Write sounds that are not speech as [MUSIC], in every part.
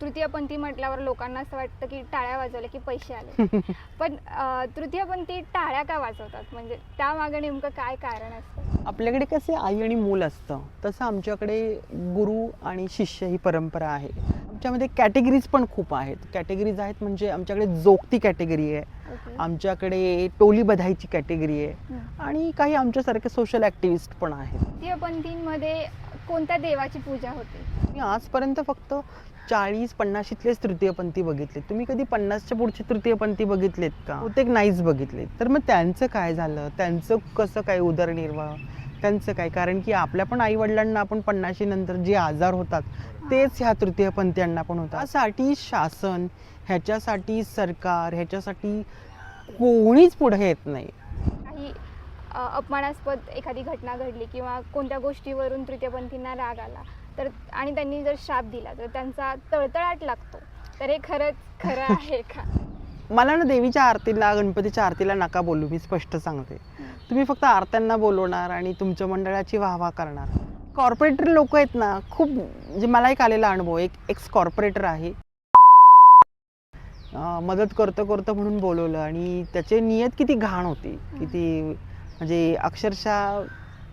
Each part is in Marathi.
तृतीयपंथी म्हटल्यावर लोकांना असं वाटतं की टाळ्या वाजवल्या की पैसे आले. [LAUGHS] पण तृतीयपंथी टाळ्या का वाजवतात? म्हणजे त्यामागे नेमकं काय कारण असतं? आपल्याकडे कसे आई आणि मूल असतं तसं आमच्याकडे गुरु आणि शिष्य ही परंपरा आहे. आमच्यामध्ये कॅटेगरीज पण खूप आहेत. कॅटेगरीज आहेत म्हणजे आमच्याकडे जोगती कॅटेगरी आहे. आमच्याकडे टोली बधाईची कॅटेगरी आहे. आणि काही आमच्यासारखे सोशल ॲक्टिव्हिस्ट पण आहेत. तृतीयपंथींमध्ये कोणत्या देवाची पूजा होते? मी आजपर्यंत फक्त चाळीस पन्नाशीतलेच तृतीयपंथी बघितले तुम्ही कधी पन्नासच्या पुढचे तृतीयपंथी बघितलेत का? बहुतेक नाहीच बघितलेत. तर मग त्यांचं काय झालं? त्यांचं कसं काय उदरनिर्वाह? त्यांचं काय? कारण की आपल्या पण आई वडिलांना आपण पन्नाशी नंतर जे आजार होतात तेच ह्या तृतीयपंथीयांना पण होतात. त्यासाठी शासन ह्याच्यासाठी सरकार ह्याच्यासाठी कोणीच पुढे येत नाही. काही अपमानास्पद एखादी घटना घडली किंवा कोणत्या गोष्टीवरून तृतीयपंथींना राग आला? तर आणि त्यांनी जर शाप दिला तर त्यांचा तळतळाट लागतो. तर हे खरंच खरं [LAUGHS] आहे का? मला ना देवीच्या आरतीला गणपतीच्या आरतीला नका बोलू मी स्पष्ट सांगते. तुम्ही फक्त आरत्यांना बोलवणार आणि तुमच्या मंडळाची वाहवा करणार. कॉर्पोरेटर लोक आहेत ना खूप म्हणजे मला एक आलेला अनुभव एक एक्स कॉर्पोरेटर आहे मदत करतं करतं म्हणून बोलवलं आणि त्याचे नियत किती घाण होती किती म्हणजे अक्षरशः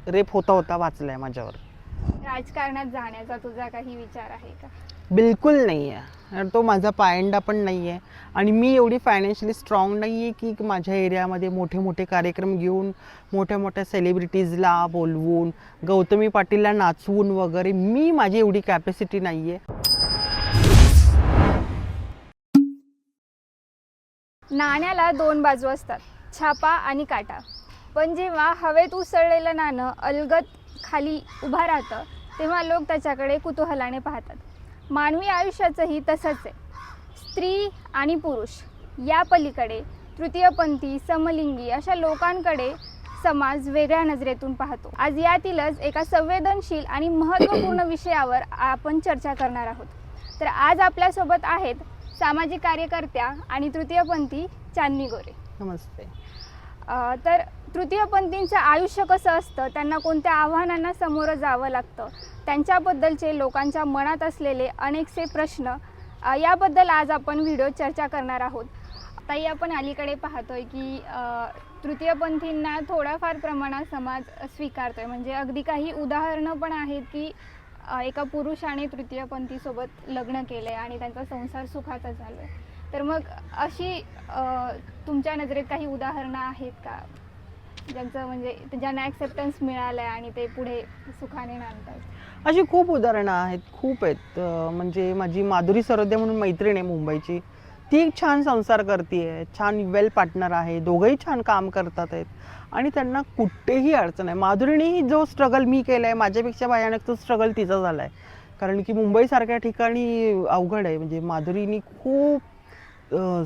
रेप होता होता वाचलाय माझ्यावर. राजकारणात जाण्याचा तुझा काही विचार आहे का? बिलकुल नाही आहे तो माझा पायंडा पण नाही आहे आणि मी एवढी फायनान्शियली स्ट्रॉंग नाही आहे की माझ्या एरियामध्ये मोठे मोठे कार्यक्रम घेऊन मोठ्या मोठ्या सेलिब्रिटीजला बोलवून गौतमी पाटीलला नाचवून वगैरे मी माझी एवढी कॅपॅसिटी नाही आहे नाण्याला दोन बाजू असतात छापा आणि काटा. पण जेव्हा हवेत उसळलेलं नाणं अलगद खाली उभा राहतं तेव्हा लोक त्याच्याकडे कुतूहलाने पाहतात. मानवी आयुष्याचंही तसंच आहे. स्त्री आणि पुरुष या पलीकडे तृतीयपंथी समलिंगी अशा लोकांकडे समाज वेगळ्या नजरेतून पाहतो. आज यातीलच एका संवेदनशील आणि महत्त्वपूर्ण विषयावर आपण चर्चा करणार आहोत. तर आज आपल्यासोबत आहेत सामाजिक कार्यकर्त्या आणि तृतीयपंथी चांदणी गोरे. नमस्ते. तर तृतीयपंथींचं आयुष्य कसं असतं त्यांना कोणत्या आव्हानांना सामोरं जावं लागतं त्यांच्याबद्दलचे लोकांच्या मनात असलेले अनेकसे प्रश्न याबद्दल आज आपण व्हिडिओ चर्चा करणार आहोत. ताई आपण अलीकडे पाहतोय की तृतीयपंथींना थोड्याफार प्रमाणात समाज स्वीकारतोय. म्हणजे अगदी काही उदाहरणं पण आहेत की एका पुरुषाने तृतीयपंथीसोबत लग्न केलं आहे आणि त्यांचा संसार सुखाचा आहे तर मग अशी तुमच्या नजरेत काही उदाहरणं आहेत का? ज्यांचं म्हणजे ज्यांना ॲक्सेप्टन्स मिळालं आहे आणि ते पुढे सुखाने नांदतात अशी खूप उदाहरणं आहेत खूप आहेत. अं, म्हणजे माझी माधुरी सरोदे म्हणून मैत्रीण आहे मुंबईची. ती एक छान संसार करते छान वेल पार्टनर आहे दोघंही छान काम करतात आहेत. आणि त्यांना कुठेही अडचण आहे माधुरीनेही जो स्ट्रगल मी केला आहे माझ्यापेक्षा भयानक तो स्ट्रगल तिचा झाला आहे कारण की मुंबईसारख्या ठिकाणी अवघड आहे. म्हणजे माधुरीनी खूप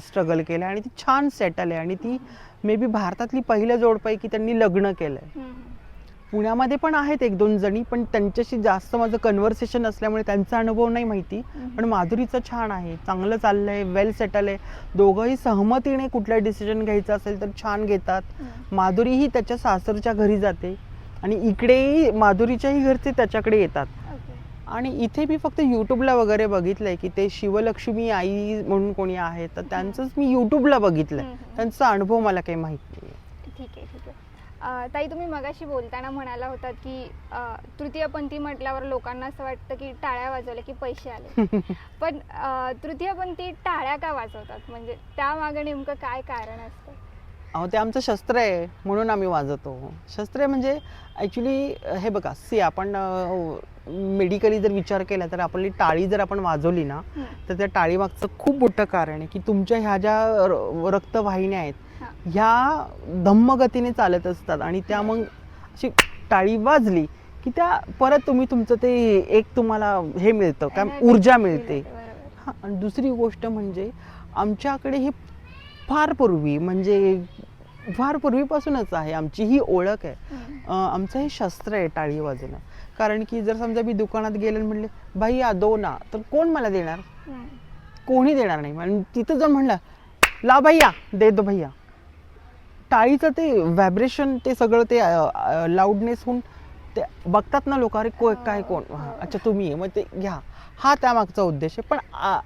स्ट्रगल केलं आहे आणि ती छान सेटल आहे. आणि ती मे बी भारतातली पहिल्या जोडपैकी त्यांनी लग्न केलं आहे पुण्यामध्ये पण आहेत एक दोन जणी पण त्यांच्याशी जास्त माझं कन्व्हर्सेशन असल्यामुळे त्यांचा अनुभव नाही माहिती. पण माधुरीचं छान आहे चांगलं चाललंय वेल सेटल आहे. दोघंही सहमतीने कुठलं डिसिजन घ्यायचं असेल तर छान घेतात. माधुरीही त्याच्या सासरच्या घरी जाते आणि इकडेही माधुरीच्याही घरचे त्याच्याकडे येतात. आणि इथे मी फक्त यूट्यूबला वगैरे बघितलंय की ते शिवलक्ष्मी आई म्हणून कोणी आहे तर त्यांचंच मी यूट्यूबला बघितलंय. त्यांचा अनुभव मला काही माहीत नाही ठीक आहे ठीक आहे. ताई तुम्ही मगाशी बोलताना म्हणाला होतात की तृतीयपंथी म्हटल्यावर लोकांना असं वाटतं की टाळ्या वाजवल्या की पैसे आले. [LAUGHS] पण तृतीयपंथी टाळ्या का वाजवतात? म्हणजे त्यामागे नेमकं काय कारण असतं? अहो ते आमचं शस्त्र आहे म्हणून आम्ही वाजवतो शस्त्र आहे म्हणजे ॲक्च्युली हे बघा सी आपण मेडिकली जर विचार केला तर आपली टाळी जर आपण वाजवली ना. तर त्या टाळीमागचं खूप मोठं कारण आहे की तुमच्या ह्या ज्या रक्तवाहिन्या आहेत हा. ह्या धम्मगतीने चालत असतात आणि त्या मग अशी टाळी वाजली की त्या परत तुम्ही तुमचं ते एक तुम्हाला हे मिळतं काय ऊर्जा मिळते. हा आणि दुसरी गोष्ट म्हणजे आमच्याकडे हे फार पूर्वी म्हणजे फार पूर्वीपासूनच आहे. आमची ही ओळख आहे. आमचं हे शस्त्र आहे टाळी वाजवणं कारण की जर समजा मी दुकानात गेले म्हणले भैया दो ना तर कोण मला देणार. कोणी देणार नाही. आणि तिथं जर म्हणलं ला भैया दे दो भैया. टाळीचं ते व्हायब्रेशन ते सगळं ते लाऊडनेस होऊन ते बघतात ना लोक अरे को काय कोण? हा, अच्छा तुम्ही मग ते घ्या. हा त्यामागचा उद्देश आहे. पण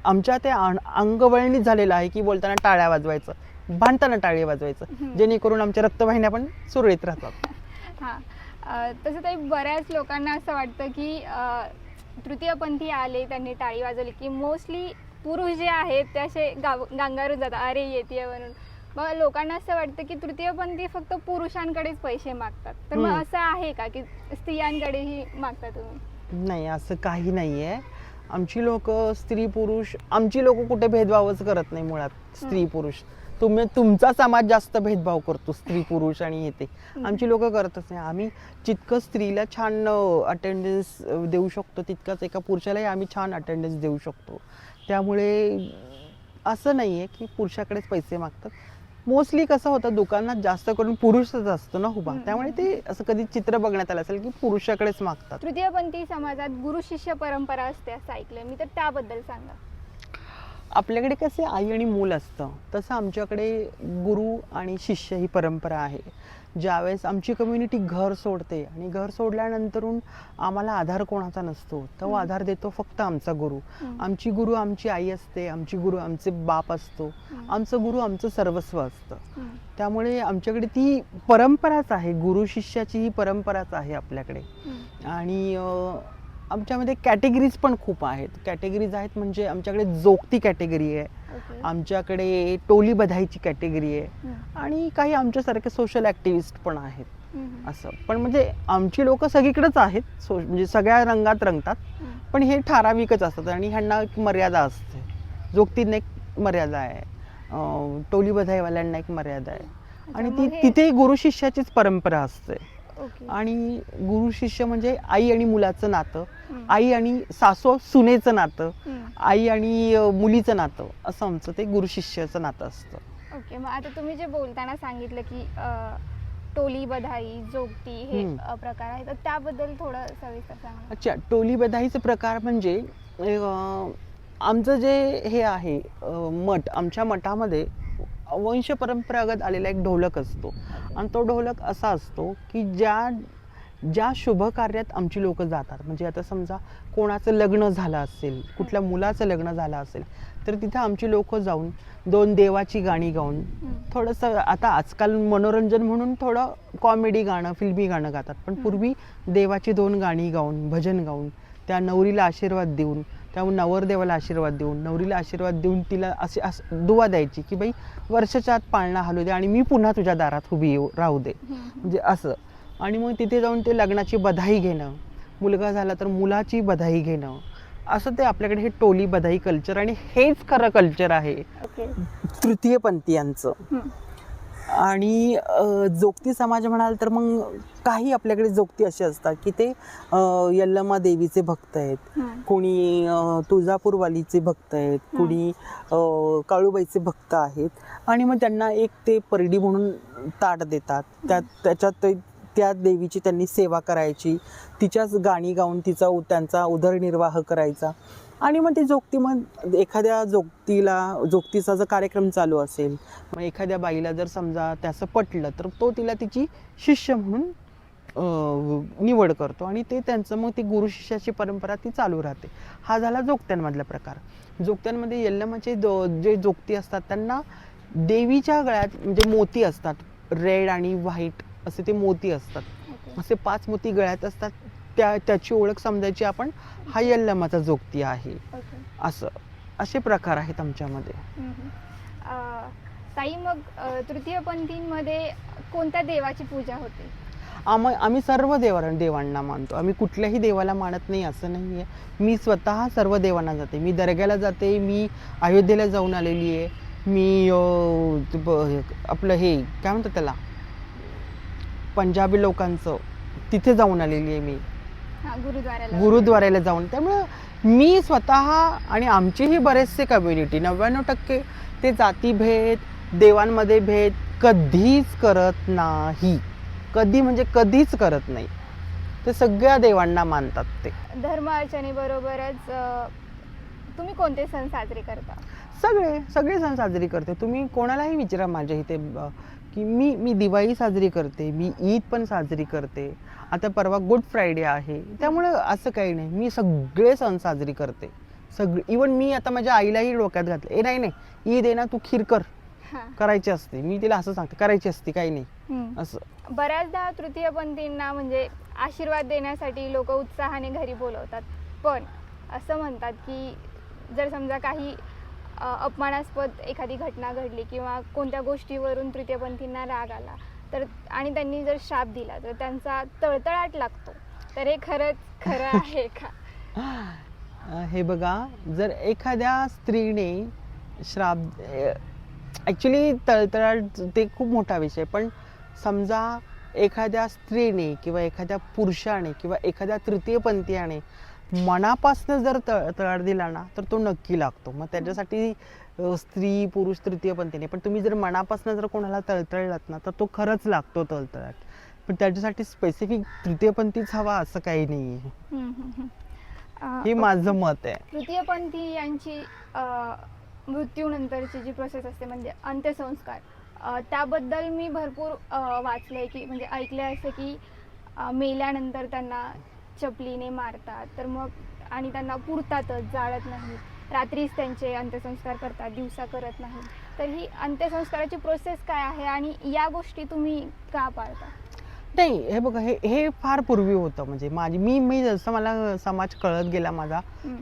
आमच्या ते अंगवळणी झालेलं आहे की बोलताना टाळ्या वाजवायचं भांडताना टाळी वाजवायचं. जेणेकरून आमच्या रक्तवाहिन्या पण सुरळीत राहतात. [LAUGHS] हां. तसं तर बऱ्याच लोकांना असं वाटतं की तृतीयपंथी आले त्यांनी टाळी वाजवली की मोस्टली पुरुष जे आहेत ते असे गाव गांगारून जातात अरे येते म्हणून. मग लोकांना असं वाटतं की तृतीयपंथी फक्त पुरुषांकडेच पैसे मागतात. तर मग. असं आहे का की स्त्रियांकडेही मागता तुम्ही? नाही असं काही नाही आहे आमची लोक स्त्री पुरुष आमची लोक कुठे भेदभावच करत नाही मुळात स्त्री. पुरुष. तुम्ही तुमचा समाज जास्त भेदभाव करतो स्त्री पुरुष आणि हे ते. आमची लोक करतच नाही. आम्ही जितकं स्त्रीला छान अटेंडन्स देऊ शकतो तितकंच एका पुरुषालाही आम्ही छान अटेंडन्स देऊ शकतो. त्यामुळे असं नाही आहे की पुरुषाकडेच पैसे मागतात. मोस्टली कसं होतं दुकानात जास्त करून पुरुषच असतो ना उभा. त्यामुळे ते असं कधी चित्र बघण्यात आलं असेल की पुरुषाकडेच मागतात. तृतीयपंथी समाजात गुरु शिष्य परंपरा असते असं ऐकलंय. मी तर त्याबद्दल सांगा आपल्याकडे कसे आई आणि मूल असतं तसं आमच्याकडे गुरु आणि शिष्य ही परंपरा आहे ज्यावेळेस आमची कम्युनिटी घर सोडते आणि घर सोडल्यानंतरून आम्हाला आधार कोणाचा नसतो तो. आधार देतो फक्त आमचा गुरु. आमची गुरु आमची आई असते आमची गुरु आमचे बाप असतो. आमचं गुरु आमचं सर्वस्व असतं. त्यामुळे आमच्याकडे ती परंपराच आहे गुरु शिष्याची ही परंपराच आहे आपल्याकडे. आणि आमच्यामध्ये कॅटेगरीज पण खूप आहेत कॅटेगरीज आहेत म्हणजे आमच्याकडे जोगती कॅटेगरी आहे ओके. आमच्याकडे टोली बधाईची कॅटेगरी आहे. आणि काही आमच्यासारखे सोशल ॲक्टिव्हिस्ट पण आहेत. असं पण म्हणजे आमची लोक सगळीकडेच आहेत सो म्हणजे सगळ्या रंगात रंगतात. पण हे ठराविकच असतात आणि ह्यांना एक मर्यादा असते जोगतींना एक मर्यादा आहे टोली बधाईवाल्यांना एक मर्यादा आहे आणि ती तिथे गुरु शिष्याचीच परंपरा असते. आणि गुरु शिष्य म्हणजे आई आणि मुलाचं नातं. आई आणि सासू सुनेचं नातं. आई आणि मुलीचं नातं असं आमचं ते गुरु शिष्याचं नातं असतं ओके मग आता तुम्ही जे बोलताना सांगितलं की टोली बधाई जोगती हे प्रकार आहेत तर त्याबद्दल थोडं सविस्तर सांगा अच्छा टोली बधाईचे प्रकार म्हणजे आमचं जे हे आहे मठ आमच्या मठामध्ये वंश परंपरागत आलेला एक ढोलक असतो. आणि तो ढोलक असा असतो की ज्या ज्या शुभ कार्यात आमची लोक जातात. म्हणजे आता समजा कोणाचं लग्न झालं असेल कुठल्या मुलाचं लग्न झालं असेल तर तिथे आमची लोक जाऊन दोन देवाची गाणी गाऊन थोडंसं आता आजकाल मनोरंजन म्हणून थोडं कॉमेडी गाणं फिल्मी गाणं गातात. पण पूर्वी देवाची दोन गाणी गाऊन भजन गाऊन त्या नवरीला आशीर्वाद देऊन त्या नवरदेवाला आशीर्वाद देऊन नवरीला आशीर्वाद देऊन तिला असे अस दुवा द्यायची की बाई वर्षाच्या आत पाळणा हलू दे आणि मी पुन्हा तुझ्या दारात उभी येऊ राहू दे. म्हणजे असं. आणि मग तिथे जाऊन ते लग्नाची बधाई घेणं मुलगा झाला तर मुलाची बधाई घेणं असं ते आपल्याकडे हे टोली बधाई कल्चर आणि हेच खरं कल्चर आहे. ओके तृतीयपंथीयांचं हम्म. आणि जोगती समाज म्हणाल तर मग काही आपल्याकडे जोगती असे असतात की ते यल्लमा देवीचे भक्त आहेत. कोणी तुळजापूरवालीचे भक्त आहेत. कोणी काळूबाईचे भक्त आहेत. आणि मग त्यांना एक ते परडी म्हणून ताट देतात. त्यात त्याच्यात त्या देवीची त्यांनी सेवा करायची. तिच्याच गाणी गाऊन तिचा त्यांचा उदरनिर्वाह करायचा. आणि मग ती जोगती मग एखाद्या जोगतीला जोगतीचा जर कार्यक्रम चालू असेल मग एखाद्या बाईला जर समजा त्याचं पटलं तर तो तिला तिची शिष्य म्हणून निवड करतो आणि ते त्यांचं मग ती गुरु शिष्याची परंपरा ती चालू राहते. हा झाला जोगत्यांमधला प्रकार. जोगत्यांमध्ये यल्लमाचे दो जे जोगती असतात त्यांना देवीच्या गळ्यात म्हणजे मोती असतात. रेड आणि व्हाईट असे ते मोती असतात. असे पाच मोती गळ्यात असतात. त्या त्याची ओळख समजायची आपण हा यल्लमाचा जोगती आहे. असं असे प्रकार आहेत आमच्यामध्ये. ताई मग तृतीयपंथींमध्ये कोणत्या देवाची पूजा होते? आम आम्ही सर्व देवा देवांना मानतो. आम्ही कुठल्याही देवाला मानत नाही असं नाही आहे मी स्वतः सर्व देवांना जाते. मी दर्ग्याला जाते मी अयोध्येला जाऊन आलेली आहे. मी आपलं हे काय म्हणतात त्याला? पंजाबी लोकांचं तिथे जाऊन आलेली आहे मी. गुरुद्वाराला गुरुद्वाऱ्याला जाऊन. त्यामुळं मी स्वतः आणि आमचेही बरेचसे कम्युनिटी नव्याण्णव टक्के ते जातीभेद देवांमध्ये भेद कधीच करत नाही. कधी म्हणजे कधीच करत नाही. ते सगळ्या देवांना मानतात ते. धर्म अर्चनेबरोबरच अ, तुम्ही कोणते सण साजरे करता? सगळे सगळे सण साजरी करते. तुम्ही कोणालाही विचारा माझ्या इथे की मी मी दिवाळी साजरी करते मी ईद पण साजरी करते. आता परवा गुड फ्रायडे आहे. त्यामुळे असं काही नाही. मी सगळे सण साजरी करते. सगळी इवन मी आता माझ्या आईलाही डोक्यात घातलं ए नाही नाही ईद आहे ना तू खीर कर. करायची असते. मी तिला असं सांगते करायची असते काही नाही. असं. बऱ्याचदा तृतीयपंथींना म्हणजे आशीर्वाद देण्यासाठी लोक उत्साहाने घरी बोलवतात. पण असं म्हणतात की जर समजा काही अपमानास्पद एखादी घटना घडली किंवा कोणत्या गोष्टीवरून तृतीयपंथींना राग आला तर आणि त्यांनी जर शाप दिला तर त्यांचा तळतळाट लागतो. तर हे खरंच खरं [LAUGHS] आहे का? हे बघा जर एखाद्या स्त्रीने श्राप ॲक्च्युली तळतळाट ते खूप मोठा विषय पण समजा एखाद्या स्त्रीने किंवा एखाद्या पुरुषाने किंवा एखाद्या तृतीयपंथीयाने मनापासनं जर तळतळाट दिला ना तर तो नक्की लागतो. मग त्याच्यासाठी स्त्री पुरुष तृतीयपंथीने पण तुम्ही जर मनापासनं जर कोणाला तळतळलात ना तर तो खरंच लागतो तळतळाट पण त्याच्यासाठी स्पेसिफिक तृतीयपंथीच हवा असं काही नाही आहे हे माझं मत आहे. तृतीयपंथी यांची मृत्यूनंतरची जी प्रोसेस असते म्हणजे अंत्यसंस्कार त्याबद्दल मी भरपूर वाचलंय की म्हणजे ऐकलंय असं की मेल्यानंतर त्यांना चपलीने मारतात. तर मग आणि त्यांना पुरतातच जाळत नाहीत. रात्रीच त्यांचे अंत्यसंस्कार करतात दिवसा करत नाही तर ही अंत्यसंस्काराची प्रोसेस काय आहे आणि या गोष्टी तुम्ही का पाळता? नाही हे बघा हे हे फार पूर्वी होतं. म्हणजे माझी मी मी जसं मला समाज कळत गेला माझा.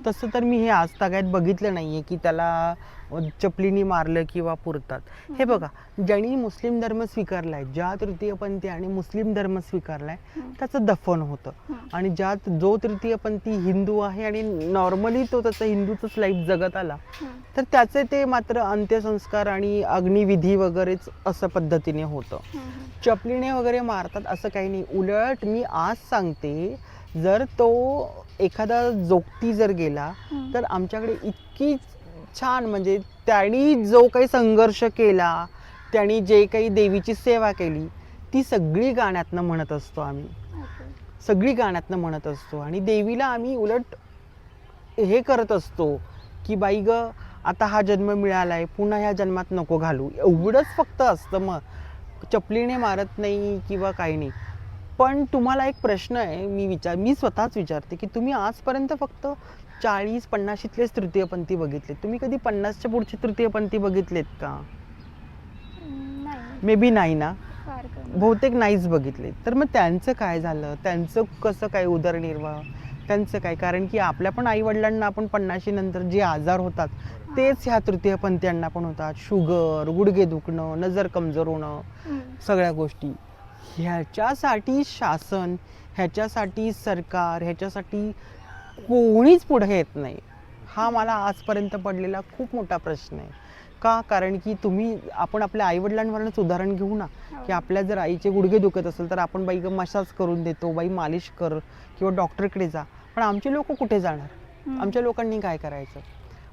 तसं तर मी हे आज तागायत बघितलं नाहीये की त्याला चपलीनी मारलं किंवा पुरतात हे बघा ज्यांनी मुस्लिम धर्म स्वीकारलाय ज्या तृतीयपंथी आणि मुस्लिम धर्म स्वीकारलाय. त्याचं दफन होतं. आणि ज्यात जो तृतीयपंथी हिंदू आहे आणि नॉर्मली तो त्याचं हिंदूचंच लाईफ जगत आला. तर त्याचे ते मात्र अंत्यसंस्कार आणि अग्निविधी वगैरेच असं पद्धतीने होतं. चपलीने वगैरे मारतात असं काही नाही उलट मी आज सांगते जर तो एखादा जोगती जर गेला. तर आमच्याकडे इतकी छान म्हणजे त्यांनी जो काही संघर्ष केला त्यांनी जे काही देवीची सेवा केली ती सगळी गाण्यातनं म्हणत असतो आम्ही. सगळी गाण्यातनं म्हणत असतो. आणि देवीला आम्ही उलट हे करत असतो की बाई ग आता हा जन्म मिळालाय पुन्हा ह्या जन्मात नको घालू. एवढंच फक्त असतं मग चपलीने मारत नाही किंवा काही नाही. पण तुम्हाला एक प्रश्न आहे मी विचार मी स्वतःच विचारते की तुम्ही आजपर्यंत फक्त चाळीस पन्नाशीतलेच तृतीयपंथी बघितलेत. तुम्ही कधी पन्नासच्या पुढचे तृतीयपंथी बघितलेत का? मे बी नाही ना. बहुतेक नाहीच बघितले तर मग त्यांचं काय झालं? त्यांचं कसं काय उदरनिर्वाह? त्यांचं काय? कारण की आपल्या पण आई वडिलांना आपण पन्नाशी नंतर जे आजार होतात तेच ह्या तृतीयपंथीयांना पण होतात. शुगर गुडघे दुखणं नजर कमजोर होणं. सगळ्या गोष्टी. ह्याच्यासाठी शासन ह्याच्यासाठी सरकार ह्याच्यासाठी कोणीच पुढे येत नाही. हा मला आजपर्यंत पडलेला खूप मोठा प्रश्न आहे. का? कारण की तुम्ही आपण आपल्या आईवडिलांवरच उदाहरण घेऊ ना. हो. की आपल्या जर आईचे गुडघे दुखत असेल तर आपण बाई मसाज करून देतो बाई मालिश कर किंवा डॉक्टरकडे जा. पण आमचे लोक कुठे जाणार. आमच्या लोकांनी काय करायचं?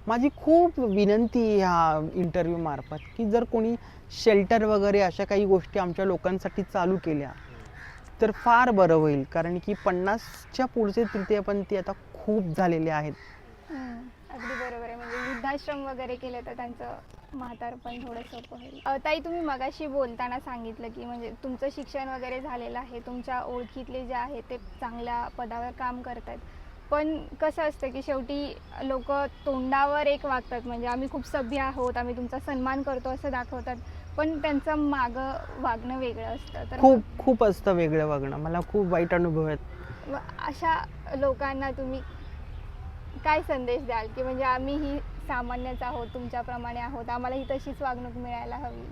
माझी खूप विनंती आहे ह्या इंटरव्ह्यू मार्फत की जर कोणी शेल्टर वगैरे अशा काही गोष्टी आमच्या लोकांसाठी चालू केल्या तर फार बरं होईल. कारण की पन्नासच्या पुढचे तृतीयपंथी आता खूप झालेले आहेत. हम्म, अगदी बरोबर आहे. म्हणजे वृद्धाश्रम वगैरे केले तर त्यांचं म्हातारपण थोडं सोपं होईल. अ, ताई तुम्ही मगाशी बोलताना सांगितलं की म्हणजे तुमचं शिक्षण वगैरे झालेलं आहे. तुमच्या ओळखीतले जे आहे ते चांगल्या पदावर काम करतात पण कसं असतं की शेवटी लोक तोंडावर एक वागतात. म्हणजे आम्ही खूप सभ्य आहोत आम्ही तुमचा सन्मान करतो असं दाखवतात. पण त्यांचं मागं वागणं वेगळं असतं. तर खूप खूप असतं वेगळं वागणं. मला खूप वाईट अनुभव आहेत. अशा लोकांना तुम्ही काय संदेश द्याल? की म्हणजे आम्ही ही सामान्यच आहोत तुमच्याप्रमाणे आहोत आम्हाला ही तशीच वागणूक मिळायला हवी.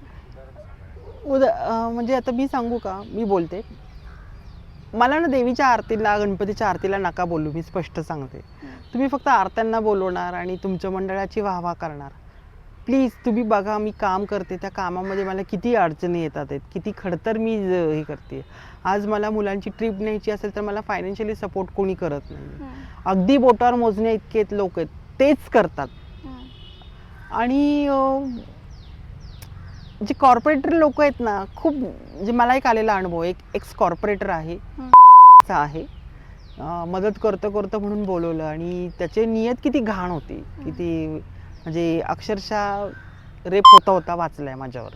उदा म्हणजे आता मी सांगू का? मी बोलते. मला ना देवीच्या आरतीला गणपतीच्या आरतीला नका बोलू मी स्पष्ट सांगते. तुम्ही फक्त आरत्यांना बोलवणार आणि तुमच्या मंडळाची वाहवा करणार. प्लीज तुम्ही बघा मी काम करते त्या कामामध्ये मला किती अडचणी येतात आहेत किती खडतर मी हे करते. आज मला मुलांची ट्रिप न्यायची असेल तर मला फायनान्शियली सपोर्ट कोणी करत नाही अगदी बोटावर मोजणे इतके लोक आहेत तेच करतात. आणि जे कॉर्पोरेटर लोक आहेत ना खूप म्हणजे मला एक आलेला अनुभव एक एक्स कॉर्पोरेटर आहे. आहे मदत करतं करतं म्हणून बोलवलं आणि त्याचे नियत किती घाण होती किती म्हणजे अक्षरशः रेप होता होता वाचलाय माझ्यावर.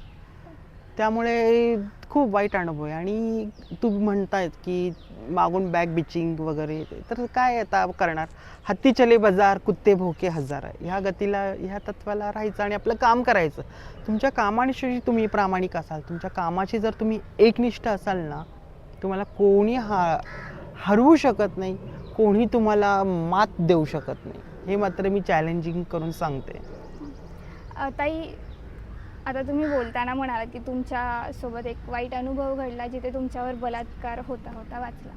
त्यामुळे खूप वाईट अनुभव आहे. आणि तुम्ही म्हणतायत की मागून बॅग बिचिंग वगैरे तर काय आता करणार? हत्ती चले बाजार कुत्ते भोके हजार. आहे ह्या गतीला ह्या तत्वाला राहायचं आणि आपलं काम करायचं. तुमच्या कामाशी तुम्ही प्रामाणिक असाल. तुमच्या कामाशी जर तुम्ही एकनिष्ठ असाल ना तुम्हाला कोणी हा हरवू शकत नाही कोणी तुम्हाला मात देऊ शकत नाही. हे मात्र मी चॅलेंजिंग करून सांगते. अ, ताई आता तुम्ही बोलताना म्हणालात की तुमच्यासोबत एक वाईट अनुभव घडला जिथे तुमच्यावर बलात्कार होता होता वाचला.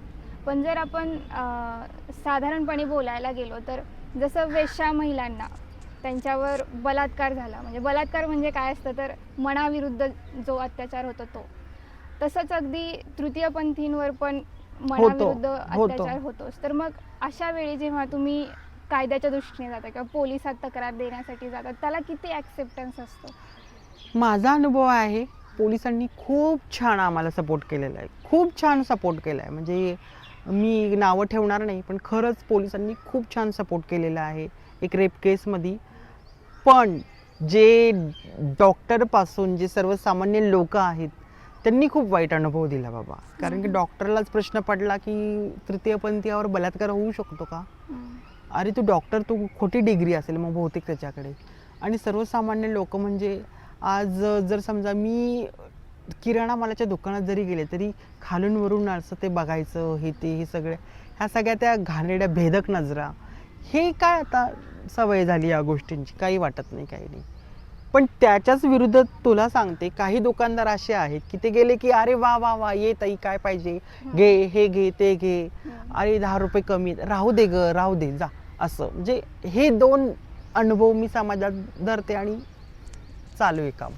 पण जर आपण अ, साधारणपणे बोलायला गेलो तर जसं वेश्या महिलांना त्यांच्यावर बलात्कार झाला म्हणजे बलात्कार म्हणजे काय असतं तर मनाविरुद्ध जो अत्याचार होतो तो. तसंच अगदी तृतीयपंथींवर पण मनाविरुद्ध होतो. अत्याचार होतोच. तर मग अशा वेळी जेव्हा तुम्ही कायद्याच्या दृष्टीने जाता किंवा पोलिसात तक्रार देण्यासाठी जातात. त्याला किती ॲक्सेप्टन्स असतो? माझा अनुभव आहे पोलिसांनी खूप छान आम्हाला सपोर्ट केलेला आहे. खूप छान सपोर्ट केला आहे म्हणजे मी नावं ठेवणार नाही पण खरंच पोलिसांनी खूप छान सपोर्ट केलेला आहे एक रेप केसमध्ये पण जे डॉक्टरपासून जे सर्वसामान्य लोक आहेत त्यांनी खूप वाईट अनुभव दिला बाबा. कारण की. डॉक्टरलाच प्रश्न पडला की तृतीयपंथीयावर बलात्कार होऊ शकतो का? अरे तू डॉक्टर तू खोटी डिग्री असेल मग बहुतेक त्याच्याकडे. आणि सर्वसामान्य लोक म्हणजे आज जर समजा मी किराणा मालाच्या दुकानात जरी गेले तरी खालून वरून असं ते बघायचं हे ते हे सगळे ह्या सगळ्या त्या घाणेरड्या भेदक नजरा. हे काय आता सवय झाली या गोष्टींची? काही वाटत नाही काही नाही. पण त्याच्याच विरुद्ध तुला सांगते काही दुकानदार असे आहेत की ते गेले की अरे वा वा वा ये ताई काय पाहिजे? घे हे घे ते घे. अरे दहा रुपये कमी. राहू दे ग राहू दे जा. असं. म्हणजे हे दोन अनुभव मी समाजात धरते आणि चालू आहे काम.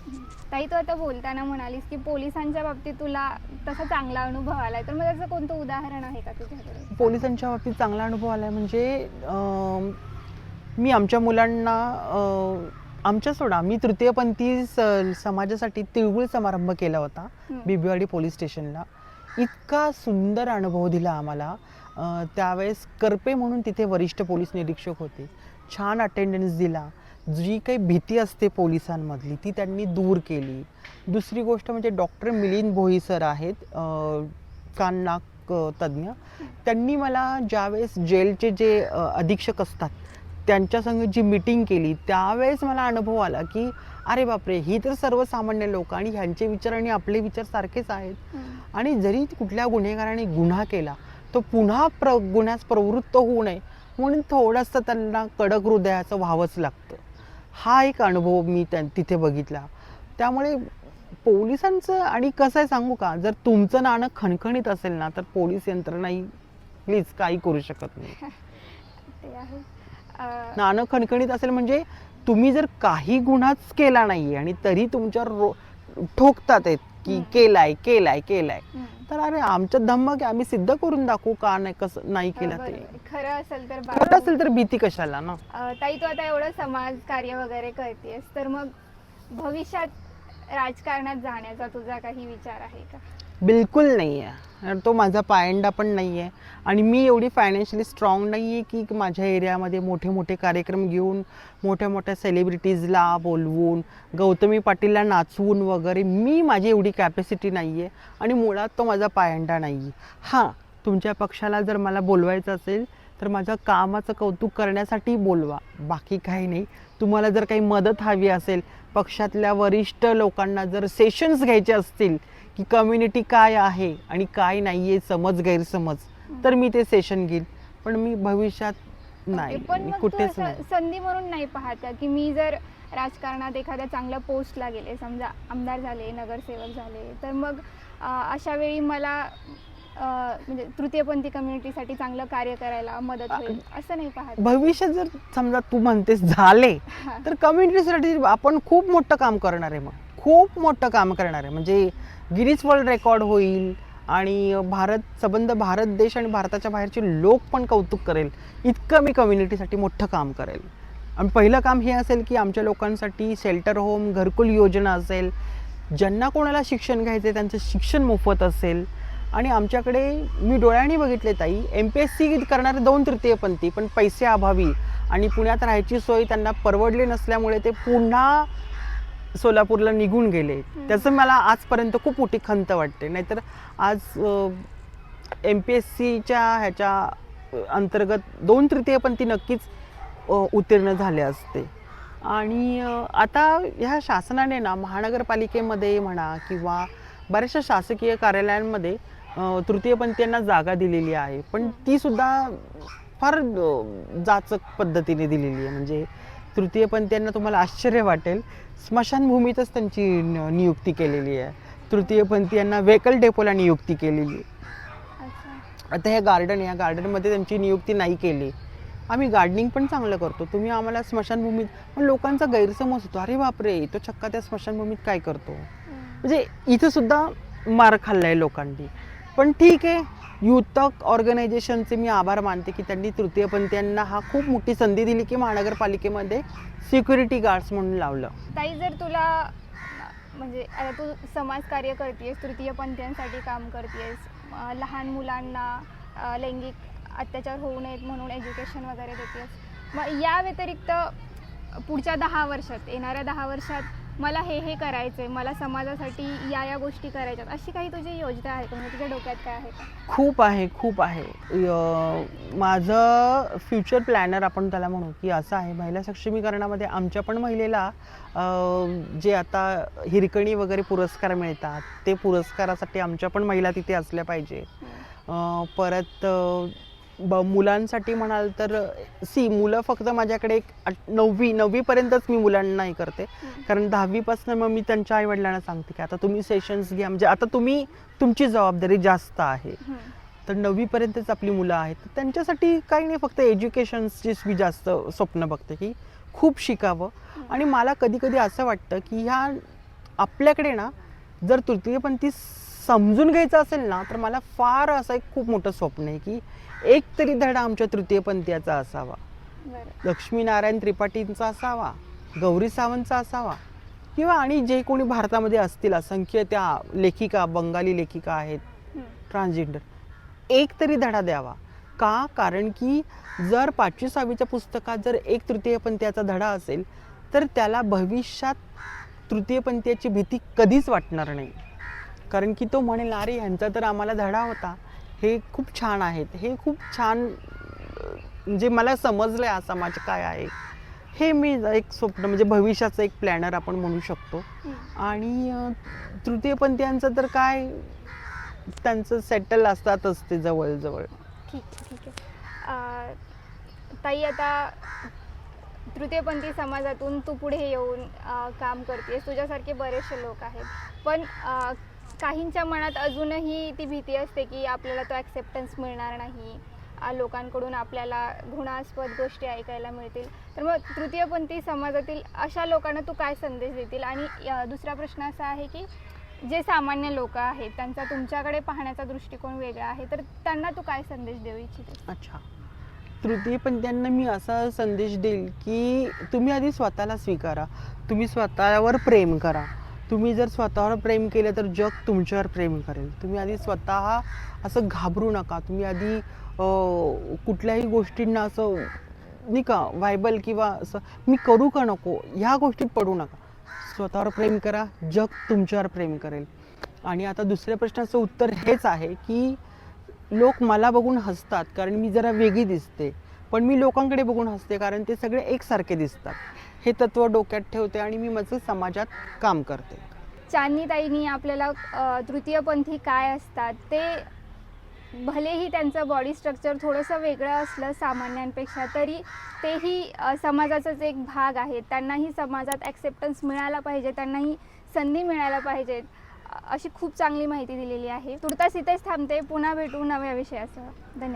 ताई तू आता बोलताना म्हणालीस की पोलिसांच्या बाबतीत तुला तसा चांगला अनुभव आलाय. तर मग त्याचं कोणतं उदाहरण आहे का तुझ्याकडे? पोलिसांच्या बाबतीत चांगला अनुभव आला म्हणजे अं, मी आमच्या मुलांना अं, आमच्या सोडा मी तृतीयपंथी स- समाजासाठी तिळगुळ समारंभ केला होता. बिबीवाडी पोलीस स्टेशनला. इतका सुंदर अनुभव दिला आम्हाला. त्यावेळेस करपे म्हणून तिथे वरिष्ठ पोलीस निरीक्षक होते. छान अटेंडन्स दिला. जी काही भीती असते पोलिसांमधली ती त्यांनी दूर केली. दुसरी गोष्ट म्हणजे डॉक्टर मिलिंद भोई सर आहेत कान नाक तज्ज्ञ. त्यांनी मला ज्यावेळेस जेलचे जे अधीक्षक असतात त्यांच्यासंग जी मीटिंग केली त्यावेळेस मला अनुभव आला की अरे बापरे ही तर सर्वसामान्य लोक आणि ह्यांचे विचार आणि आपले विचार सारखेच आहेत. आणि जरी कुठल्या गुन्हेगाराने गुन्हा केला तो पुन्हा प्र गुन्ह्यास प्रवृत्त होऊ नये म्हणून थोडंसं त्यांना कडक हृदयाचं व्हावंच लागतं. हा एक अनुभव मी त्या तिथे बघितला. त्यामुळे पोलिसांचं आणि कसं आहे सांगू का? जर तुमचं नाणं खणखणीत असेल ना तर पोलीस यंत्रणाही प्लीज काही करू शकत नाही. [LAUGHS] नाणं खणखणीत असेल म्हणजे तुम्ही जर काही गुन्हाच केला नाहीये आणि तरी तुमच्यावर रो ठोकतात आहेत की. केलाय केलाय केलाय. तर अरे आमचं धम्मक आहे आम्ही सिद्ध करून दाखवू का नाही कसं नाही केलं ते. खरं असेल तर खरं. असेल तर भीती कशाला ना ताई तू आता एवढं समाज कार्य वगैरे करतेस तर मग भविष्यात राजकारणात जाण्याचा तुझा काही विचार आहे का बिलकुल नाही आहे तो माझा पायंडा पण नाही आहे आणि मी एवढी फायनान्शियली स्ट्रॉंग नाही आहे की माझ्या एरियामध्ये मोठे मोठे कार्यक्रम घेऊन मोठ्या मोठ्या सेलिब्रिटीजला बोलवून गौतमी पाटीलला नाचवून वगैरे मी माझी एवढी कॅपॅसिटी नाही आहे आणि मुळात तो माझा पायंडा नाही आहे हां तुमच्या पक्षाला जर मला बोलवायचं असेल तर माझ्या कामाचं कौतुक करण्यासाठी बोलवा. बाकी काही नाही. तुम्हाला जर काही मदत हवी असेल पक्षातल्या वरिष्ठ लोकांना जर सेशन्स घ्यायचे असतील की कम्युनिटी काय आहे आणि काय नाही आहे समज गैरसमज तर मी ते सेशन घेईल. पण मी भविष्यात नाही पण कुठेच नाही. संधी म्हणून नाही पाहत का मी जर राजकारणात एखाद्या चांगल्या पोस्टला गेले समजा आमदार झाले नगरसेवक झाले तर मग अशा वेळी मला म्हणजे तृतीयपंथी कम्युनिटीसाठी चांगलं कार्य करायला मदत होईल असं नाही पाहत. भविष्यात जर समजा तू म्हणतेस झाले. तर कम्युनिटीसाठी आपण खूप मोठं काम करणार आहे मग. खूप मोठं काम करणार आहे. म्हणजे गिनीज वर्ल्ड रेकॉर्ड होईल आणि भारत संबंध भारत देश आणि भारताच्या बाहेरचे लोक पण कौतुक करेल. इतकं मी कम्युनिटीसाठी मोठं काम करेल. आणि पहिलं काम हे असेल की आमच्या लोकांसाठी शेल्टर होम घरकुल योजना असेल. ज्यांना कोणाला शिक्षण घ्यायचं आहे त्यांचं शिक्षण मोफत असेल. आणि आमच्याकडे मी डोळ्यांनी बघितले ताई एम पी एस सी करणारे दोन तृतीयपंथी पण पैसे अभावी. आणि पुण्यात राहायची सोय त्यांना परवडली नसल्यामुळे ते पुन्हा सोलापूरला निघून गेले. त्याचं मला आजपर्यंत खूप मोठी खंत वाटते. नाहीतर आज एम पी एस सीच्या ह्याच्या अंतर्गत दोन तृतीय पण ती नक्कीच उत्तीर्ण झाले असते. आणि आता ह्या शासनाने ना महानगरपालिकेमध्ये म्हणा किंवा बऱ्याचशा शासकीय कार्यालयांमध्ये तृतीयपंथीयांना जागा दिलेली आहे. पण ती सुद्धा फार जाचक पद्धतीने दिलेली आहे. म्हणजे तृतीयपंथीयांना तुम्हाला आश्चर्य वाटेल. स्मशानभूमीतच त्यांची न- नियुक्ती केलेली आहे. तृतीयपंथीयांना व्हेकल डेपोला नियुक्ती केलेली. आहे अच्छा. आता हे गार्डन या गार्डनमध्ये त्यांची नियुक्ती नाही केली. आम्ही गार्डनिंग पण चांगलं करतो. तुम्ही आम्हाला स्मशानभूमीत पण लोकांचा गैरसमज होतो. अरे बापरे तो चक्का त्या स्मशानभूमीत काय करतो? हम्म. म्हणजे इथं सुद्धा मार खाल्लाय लोकांनी. पण ठीक आहे युतक ऑर्गनायझेशनचे मी आभार मानते की त्यांनी तृतीयपंथीयांना हा खूप मोठी संधी दिली की महानगरपालिकेमध्ये सिक्युरिटी गार्ड्स म्हणून लावलं. ताई जर तुला म्हणजे आता तू समाजकार्य करतेस तृतीयपंथीयांसाठी काम करतेस लहान मुलांना लैंगिक अत्याचार होऊ नयेत म्हणून एज्युकेशन वगैरे देतेस मग या व्यतिरिक्त पुढच्या दहा वर्षात येणाऱ्या दहा वर्षात मला हे हे करायचं आहे मला समाजासाठी या या गोष्टी करायच्यात अशी काही तुझी योजना आहे का? म्हणजे तुझ्या डोक्यात काय आहे? का खूप आहे खूप आहे. य- माझं फ्युचर प्लॅनर आपण त्याला म्हणू की असं आहे महिला सक्षमीकरणामध्ये आमच्या पण महिलेला अं, जे आता हिरकणी वगैरे पुरस्कार मिळतात ते पुरस्कारासाठी आमच्या पण महिला तिथे असल्या पाहिजे. अं, परत अं, ब मुलांसाठी म्हणाल तर सी मुलं फक्त माझ्याकडे एक आठ- नववी नववीपर्यंतच मी मुलांना हे करते. कारण दहावीपासून मग मी त्यांच्या आईवडिलांना सांगते की आता तुम्ही सेशन्स घ्या. म्हणजे आता तुम्ही तुमची जबाबदारी जास्त आहे. तर नववीपर्यंतच आपली मुलं आहेत. तर त्यांच्यासाठी काही नाही फक्त एज्युकेशनचीच मी जास्त स्वप्न बघते की खूप शिकावं. आणि मला कधी कधी असं वाटतं की ह्या आपल्याकडे ना जर तृतीयपंथी समजून घ्यायचं असेल ना तर मला फार असं एक खूप मोठं स्वप्न आहे की एक तरी धडा आमच्या तृतीयपंथीयाचा असावा. लक्ष्मीनारायण त्रिपाठींचा असावा गौरी सावंतचा असावा किंवा आणि जे कोणी भारतामध्ये असतील असंख्य त्या लेखिका बंगाली लेखिका आहेत. ट्रान्सजेंडर एक तरी धडा द्यावा. का? कारण की जर पाचवी सहावीच्या पुस्तकात जर एक तृतीयपंथीयाचा धडा असेल तर त्याला भविष्यात तृतीयपंथीयाची भीती कधीच वाटणार नाही. कारण की तो म्हणेल अरे ह्यांचा तर आम्हाला धडा होता. हे खूप छान आहेत. हे खूप छान म्हणजे मला समजलं आहे हा समाज काय आहे. हे मी एक स्वप्न म्हणजे भविष्याचं एक प्लॅनर आपण म्हणू शकतो. आणि तृतीयपंथीयांचं तर काय त्यांचं सेटल असतातच ते जवळजवळ. ठीक ठीक आहे. ताई आता तृतीयपंथी समाजातून तू पुढे येऊन काम करतेस. तुझ्यासारखे बरेचसे लोक आहेत. पण काहींच्या मनात अजूनही ती भीती असते की आपल्याला तो ॲक्सेप्टन्स मिळणार नाही. लोकांकडून आपल्याला घृणास्पद गोष्टी ऐकायला मिळतील. तर मग तृतीयपंथी समाजातील अशा लोकांना तू काय संदेश देतील? आणि दुसरा प्रश्न असा आहे की जे सामान्य लोक आहेत त्यांचा तुमच्याकडे पाहण्याचा दृष्टिकोन वेगळा आहे तर त्यांना तू काय संदेश देऊ इच्छिते अच्छा. तृतीयपंथ्यांना मी असा संदेश देईल की तुम्ही आधी स्वतःला स्वीकारा. तुम्ही स्वतःवर प्रेम करा. तुम्ही जर स्वतःवर प्रेम केलं तर जग तुमच्यावर प्रेम करेल. तुम्ही आधी स्वतः असं घाबरू नका. तुम्ही आधी कुठल्याही गोष्टींना असं नाही का व्हायबल किंवा असं मी करू का नको ह्या गोष्टीत पडू नका. स्वतःवर प्रेम करा जग तुमच्यावर प्रेम करेल. आणि आता दुसऱ्या प्रश्नाचं उत्तर हेच आहे की लोक मला बघून हसतात कारण मी जरा वेगळी दिसते. पण मी लोकांकडे बघून हसते कारण ते सगळे एकसारखे दिसतात. हे तत्व डोक्यात ठेवते आणि मी माझं समाजात काम करते. चांदनीताईंनी आपल्याला तृतीयपंथी काय असतात ते भलेही त्यांचं बॉडी स्ट्रक्चर थोडंसं वेगळं असलं सामान्यांपेक्षा तरी तेही समाजाचाच एक भाग आहेत. त्यांनाही समाजात ॲक्सेप्टन्स मिळायला पाहिजे त्यांनाही संधी मिळायला पाहिजेत अशी खूप चांगली माहिती दिलेली आहे. तुर्तास इथेच थांबते. पुन्हा भेटू नव्या विषयासह. धन्यवाद.